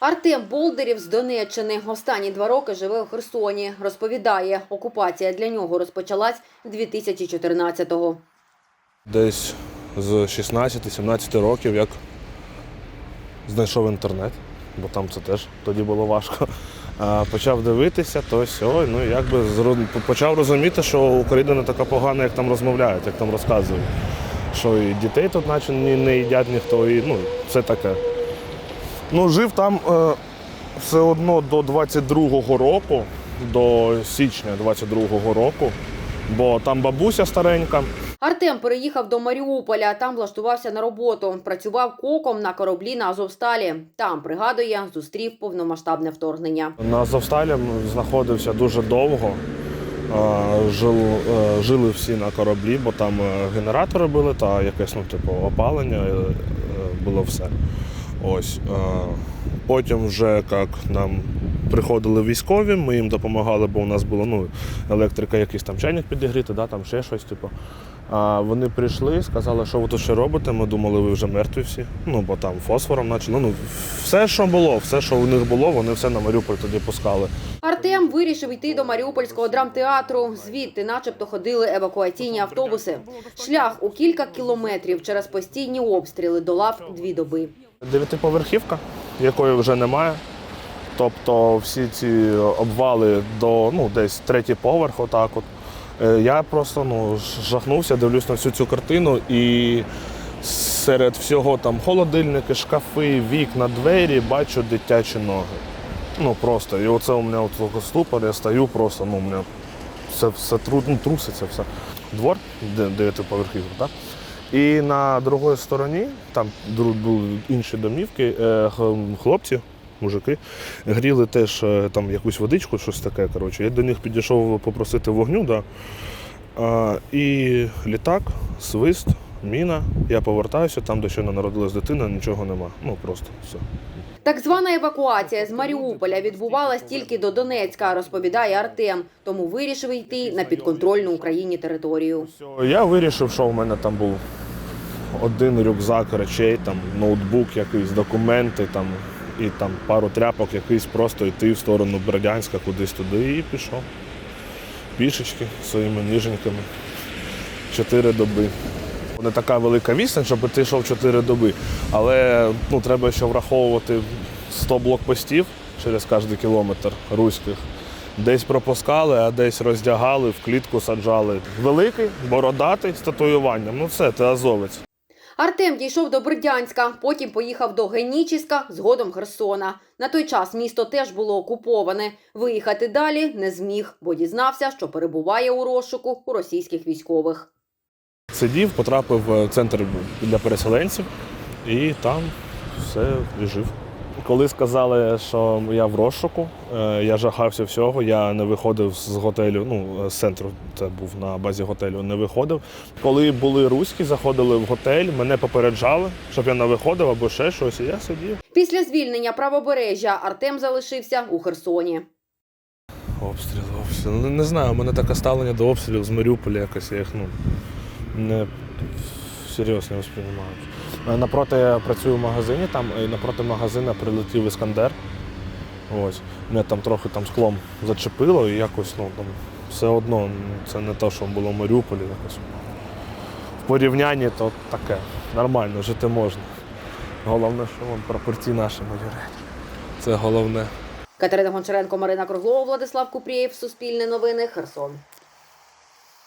Артем Болдерів з Донеччини останні два роки живе у Херсоні. Розповідає, окупація для нього розпочалась 2014-го. Десь з 16-17 років, як знайшов інтернет, бо там це теж тоді було важко. Почав дивитися, то все, ну якби почав розуміти, що Україна не така погана, як там розмовляють, як там розказують. Що і дітей тут наче не їдять ніхто, і ну, все таке. Ну, жив там е, все одно до 22-го року, до січня 22-го року, бо там бабуся старенька. Артем переїхав до Маріуполя, там влаштувався на роботу. Працював коком на кораблі на Азовсталі. Там, пригадує, зустрів повномасштабне вторгнення. На Азовсталі знаходився дуже довго. Е, Жил, е, жили всі на кораблі, бо там е, генератори були та якесь ну, типу, опалення було все. Ось. е, Потім вже як нам приходили військові, ми їм допомагали, бо у нас була ну, електрика, якийсь там чайник підігріти, да, там ще щось. Типу. А вони прийшли, сказали, що ви тут ще робите. Ми думали, ви вже мертві всі. Ну, бо там фосфором почали. Ну, все, що було, все, що у них було, вони все на Маріуполь тоді пускали. Артем вирішив йти до Маріупольського драмтеатру. Звідти, начебто, ходили евакуаційні автобуси. Шлях у кілька кілометрів через постійні обстріли долав дві доби. Дев'ятиповерхівка, якої вже немає. Тобто всі ці обвали до ну, десь третій поверх, отак от. Е, Я просто ну, жахнувся, дивлюсь на всю цю картину і серед всього там холодильники, шкафи, вікна, двері бачу дитячі ноги. Ну просто. І оце у мене от ступор, я стою просто, ну, у мене все, все тру, ну, труситься все. Двор дев'ятиповерхівка, так? І на другій стороні, там були інші домівки, е, хлопці, мужики, гріли теж е, там якусь водичку, щось таке. Коротше. Я до них підійшов попросити вогню, да. а, і літак, свист, міна. Я повертаюся, там, де щойно народилась дитина, нічого нема. Ну просто все. Так звана евакуація з Маріуполя відбувалась тільки до Донецька, розповідає Артем. Тому вирішив йти на підконтрольну Україні територію. Я вирішив, що в мене там був один рюкзак речей, там ноутбук, якийсь документи там, і там пару тряпок, якийсь просто йти в сторону Бердянська, кудись туди і пішов. Пішечки своїми ніженьками. Чотири доби. Не така велика відстань, щоб ти йшов чотири доби. Але ну, треба ще враховувати 100 блокпостів через кожен кілометр руських. Десь пропускали, а десь роздягали, в клітку саджали. Великий, бородатий з татуюванням. Ну все, ти азовець. Артем дійшов до Бердянська, потім поїхав до Генічіска, згодом Херсона. На той час місто теж було окуповане. Виїхати далі не зміг, бо дізнався, що перебуває у розшуку у російських військових. Сидів, потрапив в центр для переселенців і там все жив. Коли сказали, що я в розшуку, е, я жахався всього, я не виходив з готелю, ну, з центру, це був на базі готелю, не виходив. Коли були руські, заходили в готель, мене попереджали, щоб я не виходив або ще щось, і я сидів. Після звільнення правобережжя Артем залишився у Херсоні. Обстріл, обстріл. Ну, не знаю, у мене таке ставлення до обстрілів з Маріуполя якось я їх ну, не серйозно не сприймаю. Е, Напроти я працюю в магазині, там, і напроти магазина прилетів Іскандер. Ось. Мене там трохи там склом зачепило і якось ну, там, все одно це не те, що було в Маріуполі. Якось. В порівнянні то таке. Нормально, жити можна. Головне, що вон прапорці наші майорять. Це головне. Катерина Гончаренко, Марина Круглова, Владислав Купрієв, Суспільне новини, Херсон.